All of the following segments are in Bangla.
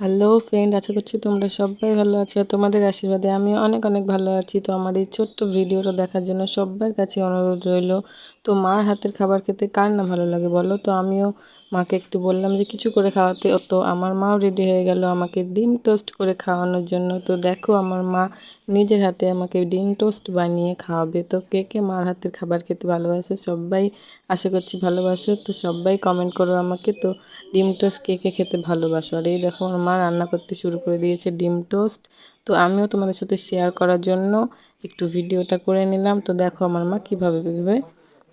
হ্যালো ফ্রেন্ড আশা করছি তোমরা সবাই ভালো আছো তোমাদের আশীর্বাদে আমি অনেক অনেক ভালো আছি। তো আমার এই ছোট্ট ভিডিওটা দেখার জন্য সবার কাছে অনুরোধ রইল, তো মার হাতের খাবার খেতে কার না ভালো লাগে বলো? তো আমিও মাকে একটু বললাম যে, কিছু করে খাওয়াতে তো আমার মাও রেডি হয়ে গেল আমাকে ডিম টোস্ট করে খাওয়ানোর জন্য। তো দেখো আমার মা নিজের হাতে আমাকে ডিম টোস্ট বানিয়ে খাওয়াবে। তো কে কে মার হাতের খাবার খেতে ভালোবাসে সবাই আশা করছি ভালোবাসে। তো সবাই কমেন্ট করো আমাকে, তো ডিম টোস্ট কে কে খেতে ভালোবাসো? আর এই দেখো আমার মা রান্না করতে শুরু করে দিয়েছে ডিম টোস্ট তো আমিও তোমাদের সাথে শেয়ার করার জন্য একটু ভিডিওটা করে নিলাম। তো দেখো আমার মা কীভাবে কীভাবে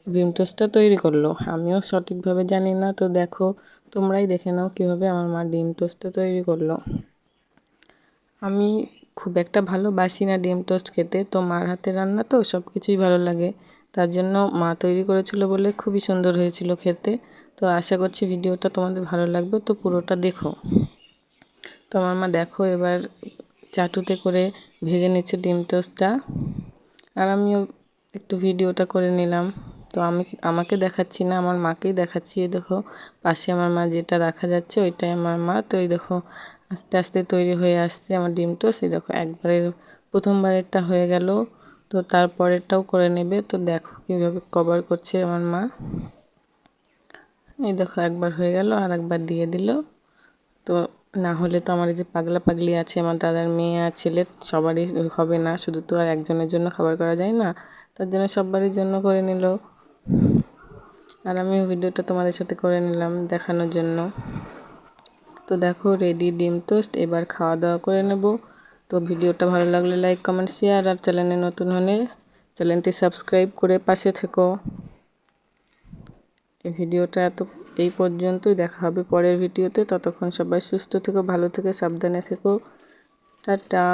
ডিম টোস্টটা তৈরি করল। আমিও সঠিকভাবে জানি না, তো দেখো, তোমরাই দেখে নাও কীভাবে আমার মা ডিম টোস্টটা তৈরি করল। আমি খুব একটা ভালোবাসি না ডিম টোস্ট খেতে, তো মার হাতে রান্না তো সব কিছুই ভালো লাগে। তার জন্য মা তৈরি করেছিল বলে খুবই সুন্দর হয়েছিল খেতে। তো আশা করছি ভিডিওটা তোমাদের ভালো লাগবে, তো পুরোটা দেখো। তো আমার মা দেখো এবার চাটুতে করে ভেজে নিচ্ছে ডিম টোস্টটা আর আমিও একটু ভিডিওটা করে নিলাম। তো আমি আমাকে দেখাচ্ছি না, আমার মাকেই দেখাচ্ছি। এই দেখো, পাশে আমার মা যেটা দেখা যাচ্ছে ওইটাই আমার মা। তো এই দেখো, আস্তে আস্তে তৈরি হয়ে আসছে আমার ডিম টোস্ট। এই দেখো, একবারের, প্রথমবারেরটা হয়ে গেল। তো তারপরেরটাও করে নেবে। তো দেখো কীভাবে কভার করছে আমার মা। এই দেখো, একবার হয়ে গেল আর একবার দিয়ে দিল। তো না হলে তো আমার এই যে পাগলা পাগলি আছে, আমার দাদার মেয়ে আর ছেলে, সবারই হবে না। শুধু তো আর একজনের জন্য খাবার করা যায় না, তার জন্য সবারই জন্য করে নিল। আর আমি ভিডিওটা তোমাদের সাথে করে নিলাম দেখানোর জন্য। তো দেখো রেডি ডিম টোস্ট এবার খাওয়া দাওয়া করে নেব। তো ভিডিওটা ভালো লাগলে লাইক কমেন্ট শেয়ার আর চ্যানেলে নতুন হলে চ্যানেলটি সাবস্ক্রাইব করে পাশে থেকো। এই ভিডিওটা এত, এই পর্যন্তই দেখা হবে পরের ভিডিওতে। ততক্ষণ সবাই সুস্থ থেকো, ভালো থেকে, সাবধানে থেকো। টাটা।